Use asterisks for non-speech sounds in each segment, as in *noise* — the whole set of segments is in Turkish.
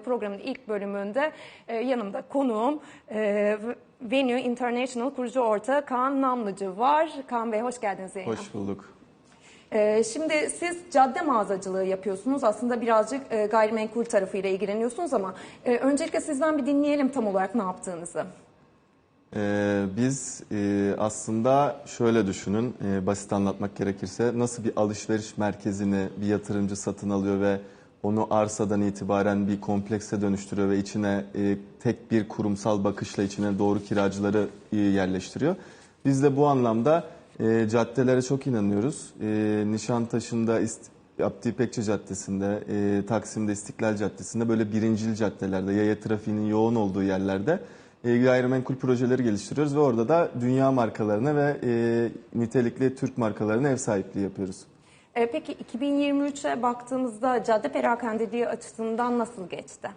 Programın ilk bölümünde e, yanımda konuğum e, Venue International kurucu ortağı Kaan Namlıcı var. Kaan Bey hoş geldiniz yayına. Hoş bulduk. E, şimdi siz cadde mağazacılığı yapıyorsunuz. Aslında birazcık e, gayrimenkul tarafıyla ilgileniyorsunuz ama e, öncelikle sizden bir dinleyelim tam olarak ne yaptığınızı. Ee, biz e, aslında şöyle düşünün, e, basit anlatmak gerekirse nasıl bir alışveriş merkezini bir yatırımcı satın alıyor ve onu arsadan itibaren bir komplekse dönüştürüyor ve içine e, tek bir kurumsal bakışla içine doğru kiracıları e, yerleştiriyor. Biz de bu anlamda e, caddelere çok inanıyoruz. E, Nişantaşı'nda İst- Abdi İpekçi Caddesi'nde, e, Taksim'de İstiklal Caddesi'nde böyle birincil caddelerde, yaya trafiğinin yoğun olduğu yerlerde e, gayrimenkul projeleri geliştiriyoruz ve orada da dünya markalarına ve e, nitelikli Türk markalarına ev sahipliği yapıyoruz. E, peki 2023'e baktığımızda cadde perakendeliği açısından nasıl geçti?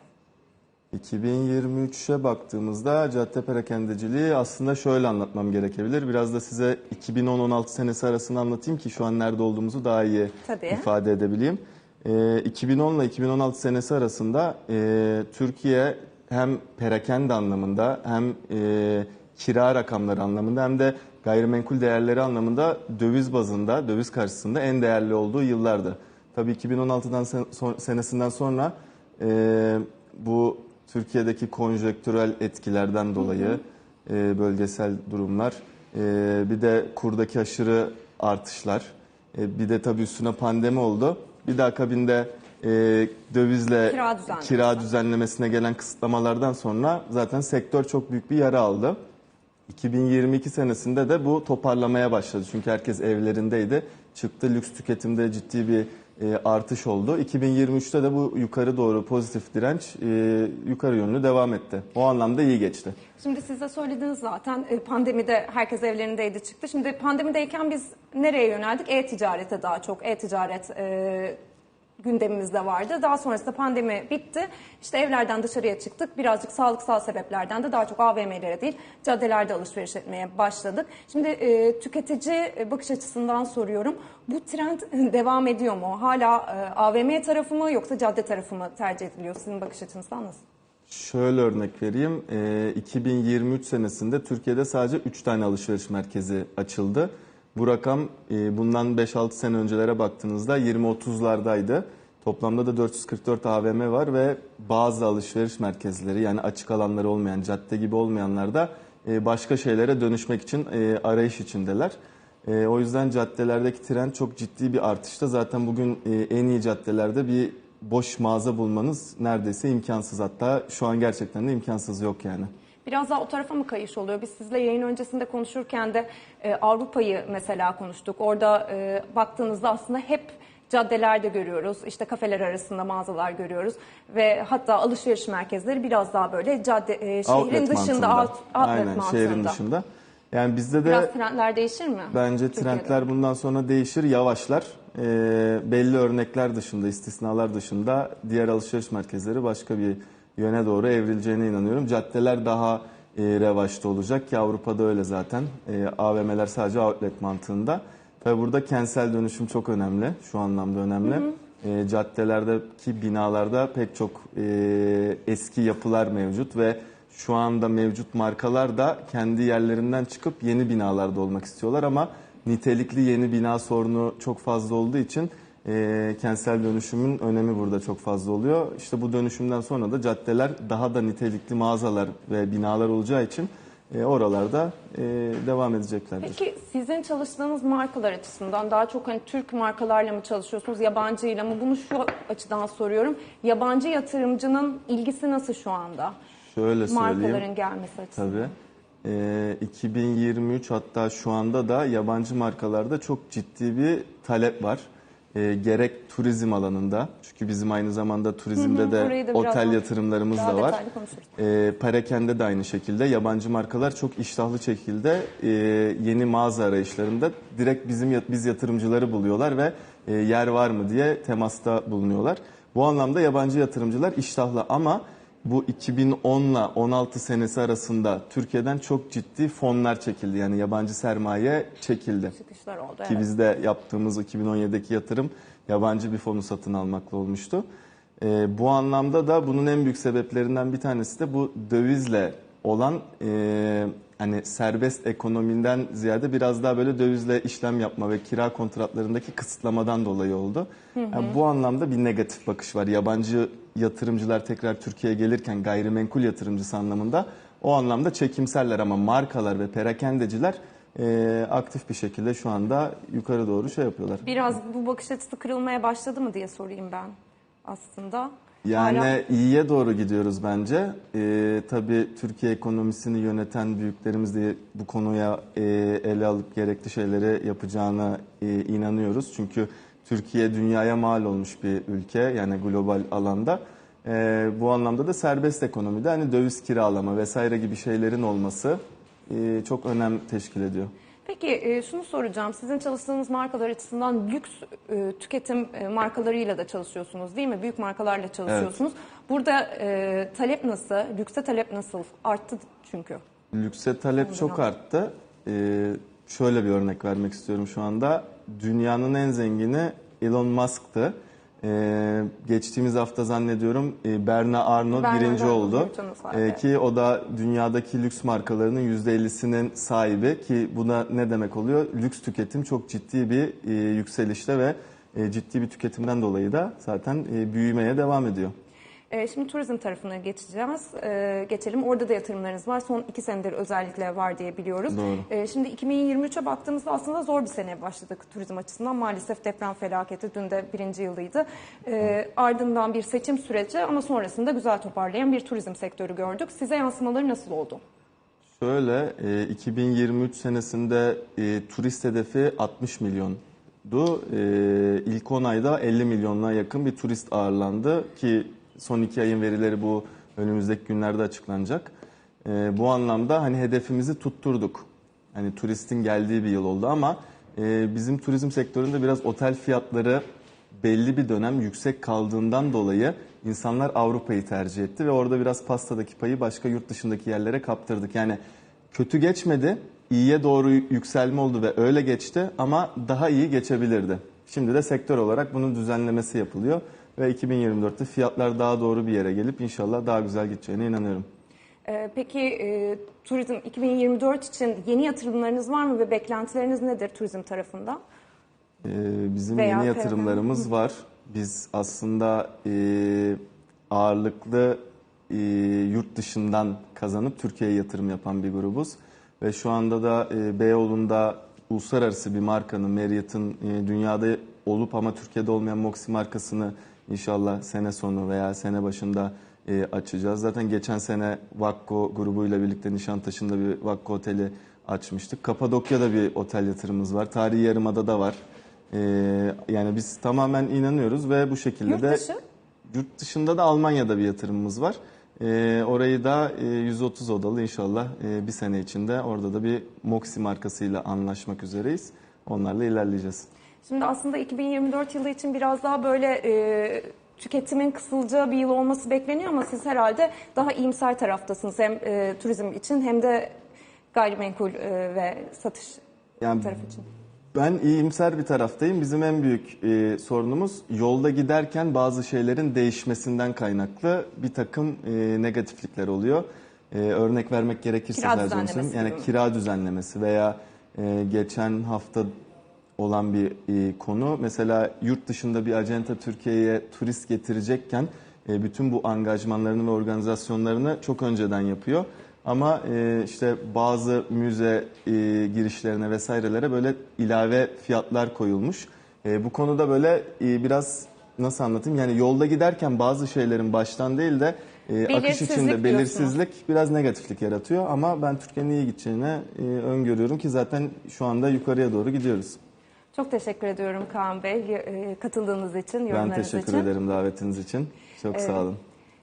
2023'e baktığımızda cadde perakendeciliği aslında şöyle anlatmam gerekebilir. Biraz da size 2010-16 senesi arasını anlatayım ki şu an nerede olduğumuzu daha iyi Tabii. ifade edebileyim. Ee, 2010 ile 2016 senesi arasında e, Türkiye hem perakende anlamında hem e, kira rakamları anlamında hem de gayrimenkul değerleri anlamında döviz bazında, döviz karşısında en değerli olduğu yıllardı. Tabii 2016'dan sen- son- senesinden sonra e, bu Türkiye'deki konjektürel etkilerden dolayı e, bölgesel durumlar, e, bir de kurdaki aşırı artışlar, e, bir de tabii üstüne pandemi oldu. Bir de akabinde e, dövizle Kira düzenlemesi. kira düzenlemesine gelen kısıtlamalardan sonra zaten sektör çok büyük bir yara aldı. 2022 senesinde de bu toparlamaya başladı. Çünkü herkes evlerindeydi. Çıktı lüks tüketimde ciddi bir e, artış oldu. 2023'te de bu yukarı doğru pozitif direnç e, yukarı yönlü devam etti. O anlamda iyi geçti. Şimdi siz de söylediniz zaten e, pandemide herkes evlerindeydi çıktı. Şimdi pandemideyken biz nereye yöneldik? E-ticarete daha çok. E-ticaret e, gündemimizde vardı. Daha sonrasında pandemi bitti. İşte evlerden dışarıya çıktık. Birazcık sağlıksal sebeplerden de daha çok AVM'lere değil caddelerde alışveriş etmeye başladık. Şimdi e, tüketici e, bakış açısından soruyorum. Bu trend *laughs* devam ediyor mu? Hala e, AVM tarafı mı yoksa cadde tarafı mı tercih ediliyor? Sizin bakış açınızdan nasıl? Şöyle örnek vereyim. Ee, 2023 senesinde Türkiye'de sadece 3 tane alışveriş merkezi açıldı. Bu rakam e, bundan 5-6 sene öncelere baktığınızda 20-30'lardaydı. Toplamda da 444 AVM var ve bazı alışveriş merkezleri yani açık alanları olmayan, cadde gibi olmayanlar da e, başka şeylere dönüşmek için e, arayış içindeler. O yüzden caddelerdeki trend çok ciddi bir artışta. Zaten bugün en iyi caddelerde bir boş mağaza bulmanız neredeyse imkansız. Hatta şu an gerçekten de imkansız yok yani. Biraz daha o tarafa mı kayış oluyor? Biz sizle yayın öncesinde konuşurken de e, Avrupa'yı mesela konuştuk. Orada e, baktığınızda aslında hep caddelerde görüyoruz. İşte kafeler arasında mağazalar görüyoruz. Ve hatta alışveriş merkezleri biraz daha böyle cadde e, şehrin Outlet dışında, mantığında. out, outlet Aynen mantığında. şehrin dışında. Yani bizde de Biraz trendler değişir mi? bence Türkiye'de? trendler bundan sonra değişir, yavaşlar. Ee, belli örnekler dışında, istisnalar dışında diğer alışveriş merkezleri başka bir yöne doğru evrileceğine inanıyorum. Caddeler daha e, revaçta olacak ki Avrupa'da öyle zaten. E, AVM'ler sadece outlet mantığında. Tabi burada kentsel dönüşüm çok önemli, şu anlamda önemli. E, caddelerdeki binalarda pek çok e, eski yapılar mevcut ve şu anda mevcut markalar da kendi yerlerinden çıkıp yeni binalarda olmak istiyorlar ama nitelikli yeni bina sorunu çok fazla olduğu için e, kentsel dönüşümün önemi burada çok fazla oluyor. İşte bu dönüşümden sonra da caddeler daha da nitelikli mağazalar ve binalar olacağı için e, oralarda e, devam edeceklerdir. Peki sizin çalıştığınız markalar açısından daha çok hani Türk markalarla mı çalışıyorsunuz, yabancıyla mı? Bunu şu açıdan soruyorum. Yabancı yatırımcının ilgisi nasıl şu anda? Şöyle söyleyeyim. Markaların gelmesi açısından. Tabii. Ee, 2023 hatta şu anda da yabancı markalarda çok ciddi bir talep var. Ee, gerek turizm alanında çünkü bizim aynı zamanda turizmde Hı hı, de otel yatırımlarımız daha da var. Ee, Perakende de aynı şekilde yabancı markalar çok iştahlı şekilde e, yeni mağaza arayışlarında direkt bizim biz yatırımcıları buluyorlar ve e, yer var mı diye temasta bulunuyorlar. Bu anlamda yabancı yatırımcılar iştahlı ama bu 2010 ile 16 senesi arasında Türkiye'den çok ciddi fonlar çekildi. Yani yabancı sermaye çekildi. Çıkışlar oldu. Ki evet. bizde yaptığımız 2017'deki yatırım yabancı bir fonu satın almakla olmuştu. E, bu anlamda da bunun en büyük sebeplerinden bir tanesi de bu dövizle olan e, hani serbest ekonomiden ziyade biraz daha böyle dövizle işlem yapma ve kira kontratlarındaki kısıtlamadan dolayı oldu. Yani bu anlamda bir negatif bakış var. Yabancı yatırımcılar tekrar Türkiye'ye gelirken gayrimenkul yatırımcısı anlamında o anlamda çekimseller ama markalar ve perakendeciler e, aktif bir şekilde şu anda yukarı doğru şey yapıyorlar. Biraz bu bakış açısı kırılmaya başladı mı diye sorayım ben aslında. Yani Hala- iyiye doğru gidiyoruz bence. Ee, tabii Türkiye ekonomisini yöneten büyüklerimiz de bu konuya e, ele alıp gerekli şeyleri yapacağına e, inanıyoruz. Çünkü Türkiye dünyaya mal olmuş bir ülke yani global alanda. Ee, bu anlamda da serbest ekonomide hani döviz kiralama vesaire gibi şeylerin olması e, çok önem teşkil ediyor. Peki e, şunu soracağım. Sizin çalıştığınız markalar açısından lüks e, tüketim e, markalarıyla da çalışıyorsunuz değil mi? Büyük markalarla çalışıyorsunuz. Burada e, talep nasıl? Lükse talep nasıl? Arttı çünkü. Lükse talep Ondan çok arttı. Şöyle bir örnek vermek istiyorum şu anda. Dünyanın en zengini Elon Musk'tı. Ee, geçtiğimiz hafta zannediyorum e, Berna Arnold Bernard birinci Arnault oldu. Ee, ki o da dünyadaki lüks markalarının %50'sinin sahibi ki bu da ne demek oluyor? Lüks tüketim çok ciddi bir e, yükselişte ve e, ciddi bir tüketimden dolayı da zaten e, büyümeye devam ediyor. E, şimdi turizm tarafına geçeceğiz. E, geçelim. Orada da yatırımlarınız var. Son iki senedir özellikle var diye biliyoruz. Doğru. E, şimdi 2023'e baktığımızda aslında zor bir seneye başladık turizm açısından. Maalesef deprem felaketi dün de birinci yılıydı. E, ardından bir seçim süreci ama sonrasında güzel toparlayan bir turizm sektörü gördük. Size yansımaları nasıl oldu? Şöyle, e, 2023 senesinde e, turist hedefi 60 milyondu. E, ilk 10 ayda 50 milyonuna yakın bir turist ağırlandı ki son 2 ayın verileri bu önümüzdeki günlerde açıklanacak. E, bu anlamda hani hedefimizi tutturduk. Hani turistin geldiği bir yıl oldu ama e, bizim turizm sektöründe biraz otel fiyatları belli bir dönem yüksek kaldığından dolayı insanlar Avrupa'yı tercih etti ve orada biraz pastadaki payı başka yurt dışındaki yerlere kaptırdık. Yani kötü geçmedi, iyiye doğru yükselme oldu ve öyle geçti ama daha iyi geçebilirdi. Şimdi de sektör olarak bunun düzenlemesi yapılıyor ve 2024'te fiyatlar daha doğru bir yere gelip inşallah daha güzel gideceğine inanıyorum. E, peki e, turizm 2024 için yeni yatırımlarınız var mı ve beklentileriniz nedir turizm tarafında? Ee, bizim Veya yeni yatırımlarımız var. Biz aslında e, ağırlıklı e, yurt dışından kazanıp Türkiye'ye yatırım yapan bir grubuz. Ve şu anda da e, Beyoğlu'nda uluslararası bir markanın, Marriott'ın e, dünyada olup ama Türkiye'de olmayan Moxie markasını inşallah sene sonu veya sene başında e, açacağız. Zaten geçen sene Vakko grubuyla birlikte Nişantaşı'nda bir Vakko oteli açmıştık. Kapadokya'da bir otel yatırımımız var. Tarihi Yarımada'da var. Ee, yani biz tamamen inanıyoruz ve bu şekilde Yurt de dışı? yurt dışında da Almanya'da bir yatırımımız var. Ee, orayı da e, 130 odalı inşallah e, bir sene içinde orada da bir Moxie markasıyla anlaşmak üzereyiz. Onlarla ilerleyeceğiz. Şimdi aslında 2024 yılı için biraz daha böyle e, tüketimin kısılacağı bir yıl olması bekleniyor ama siz herhalde daha iyimser taraftasınız hem e, turizm için hem de gayrimenkul e, ve satış Yani tarafı için. Ben iyimser bir taraftayım. Bizim en büyük e, sorunumuz yolda giderken bazı şeylerin değişmesinden kaynaklı bir takım e, negatiflikler oluyor. E, örnek vermek gerekirse Kira düzenlemesi. Yani kira düzenlemesi veya e, geçen hafta olan bir e, konu. Mesela yurt dışında bir acenta Türkiye'ye turist getirecekken e, bütün bu angajmanlarını ve organizasyonlarını çok önceden yapıyor. Ama e, işte bazı müze e, girişlerine vesairelere böyle ilave fiyatlar koyulmuş. E, bu konuda böyle e, biraz nasıl anlatayım? Yani yolda giderken bazı şeylerin baştan değil de e, akış içinde belirsizlik biraz negatiflik yaratıyor. Ama ben Türkiye'nin iyi gideceğine e, öngörüyorum ki zaten şu anda yukarıya doğru gidiyoruz. Çok teşekkür ediyorum Kaan Bey e, katıldığınız için, Ben yorumlarınız teşekkür için. ederim davetiniz için. Çok sağ olun.